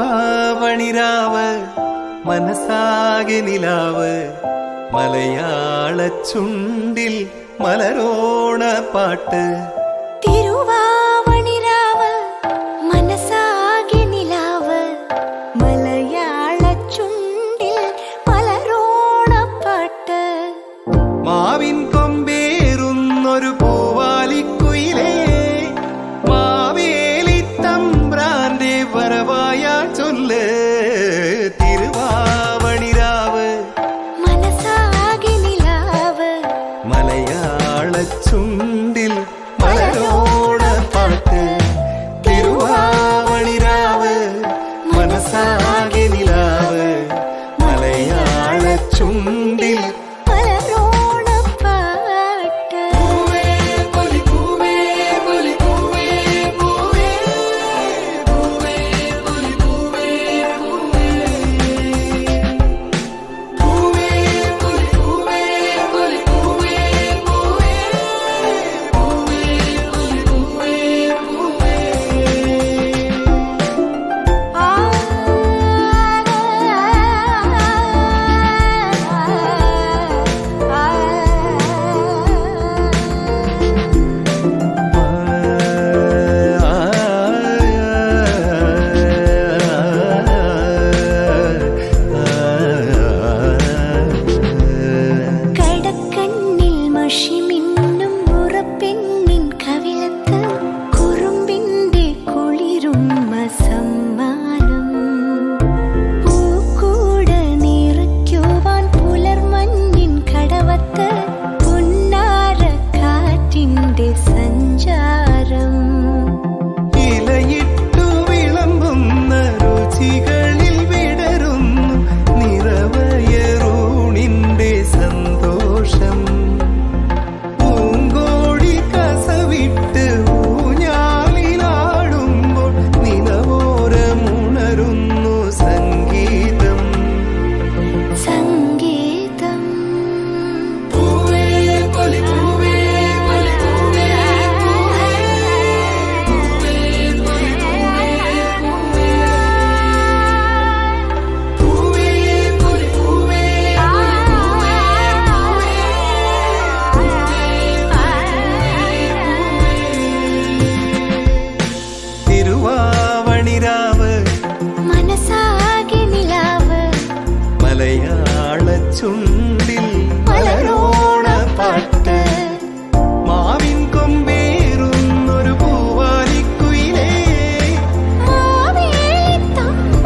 തിരുവാവണിരാവ് മനസ്സാകെ നിലാവ്. മലയാള ചുണ്ടിൽ മലരോണ പാട്ട്. തിരുവാവണിരാവ് മനസ്സാകെ നിലാവ് മലയാള ചുണ്ടിൽ ചുണ്ടിൽ പലരോണ പാട്ട്.